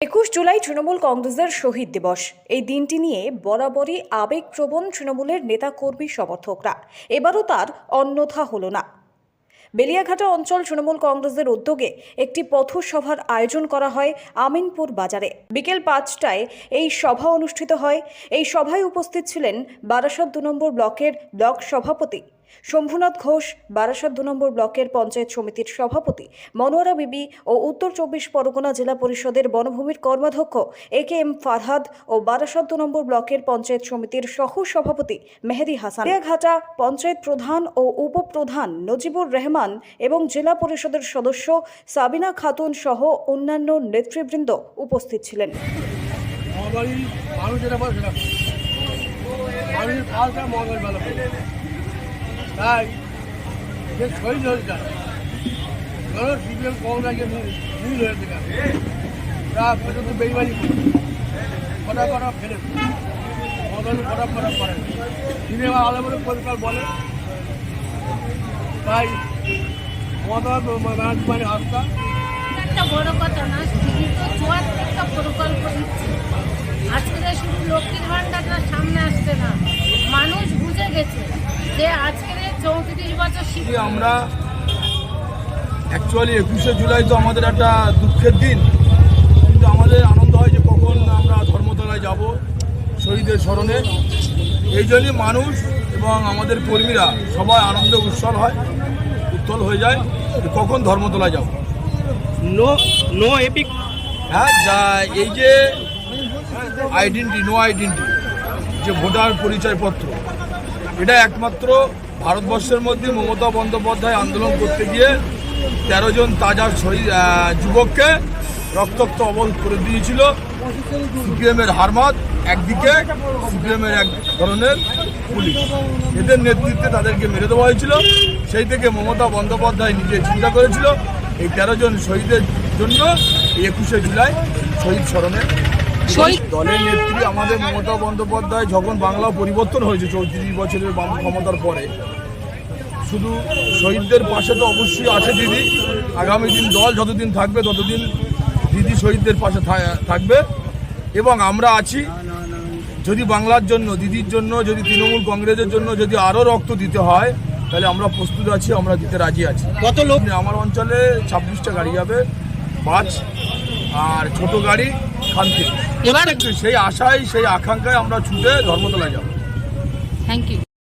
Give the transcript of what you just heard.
একুশ জুলাই তৃণমূল কংগ্রেসের শহীদ দিবস। এই দিনটি নিয়ে বরাবরই আবেগপ্রবণ তৃণমূলের নেতাকর্মী সমর্থকরা। এবারও তার অন্যথা হলো না। বেলিয়াঘাটা অঞ্চল তৃণমূল কংগ্রেসের উদ্যোগে একটি পথসভার আয়োজন করা হয় আমিনপুর বাজারে। বিকেল পাঁচটায় এই সভা অনুষ্ঠিত হয়। এই সভায় উপস্থিত ছিলেন বারাসত দু নম্বর ব্লকের ব্লক সভাপতি শম্ভুনাথ ঘোষ, বারাসাত দু নম্বর ব্লকের পঞ্চায়েত সমিতির সভাপতি, মনোয়ারা বিবি ও উত্তর চব্বিশ পরগনা জেলা পরিষদের বনভূমির কর্মাধ্যক্ষ এ কে এম ফারহাদ ও বারাসত দু নম্বর ব্লকের পঞ্চায়েত সমিতির সহ সভাপতি মেহেদি হাসান। ঘাটা পঞ্চায়েত প্রধান ও উপপ্রধান নজিবুর রহমান এবং জেলা পরিষদের সদস্য সাবিনা খাতুন সহ অন্যান্য নেতৃবৃন্দ উপস্থিত ছিলেন। তাই যে শহীদ হয়েছে ধরো সিপিএম কংগ্রেসে মিল হয়েছে তা সেটা তো বেইমানি কটা কটা ফেলে মদন কটা কটা করে। আলাদা করে পরিষ্কার বলে। তাই একটা কথা না, শুধু লক্ষ্মীর সামনে আসছে না। মানুষ বুঝে গেছে যে আজকে আমরা অ্যাকচুয়ালি একুশে জুলাই তো আমাদের একটা দুঃখের দিন। কিন্তু আমাদের আনন্দ হয় যে কখন আমরা ধর্মতলায় যাব শহীদের স্মরণে। এই জন্যই মানুষ এবং আমাদের কর্মীরা সবাই আনন্দে উৎসল হয় উত্তল হয়ে যায় কখন ধর্মতলায় যাব। নো নো এপিক হ্যাঁ যা এই যে আইডেন্টি নো আইডেন্টি যে ভোটার পরিচয়পত্র এটা একমাত্র ভারতবর্ষের মধ্যে মমতা বন্দ্যোপাধ্যায় আন্দোলন করতে গিয়ে তেরো জন তাজা শহীদ যুবককে রক্তাক্ত অবরোধ করে দিয়েছিল। সিপিএমের হারমাত একদিকে সিপিএমের এক ধরনের পুলিশ। এদের নেতৃত্বে তাদেরকে মেরে দেওয়া হয়েছিল। সেই থেকে মমতা বন্দ্যোপাধ্যায় নিজে চিন্তা করেছিল এই তেরো জন শহীদের জন্য একুশে জুলাই শহীদ স্মরণে। দলের নেত্রী আমাদের মমতা বন্দ্যোপাধ্যায় যখন বাংলা পরিবর্তন হয়েছে চৌত্রিশ বছরের ক্ষমতার পরে শুধু শহীদদের পাশে তো অবশ্যই আছে দিদি। আগামী দিন দল যতদিন থাকবে ততদিন দিদি শহীদদের পাশে থাকবে। এবং আমরা আছি যদি বাংলার জন্য দিদির জন্য যদি তৃণমূল কংগ্রেসের জন্য যদি আরও রক্ত দিতে হয় তাহলে আমরা প্রস্তুত আছি আমরা দিতে রাজি আছি। কত লোক? আমার অঞ্চলে ছাব্বিশটা গাড়ি যাবে পাঁচ আর ছোট গাড়ি খান থেকে এবার সেই আশায় সেই আকাঙ্ক্ষায় আমরা ছুটে ধর্মতলায় যাব। Thank you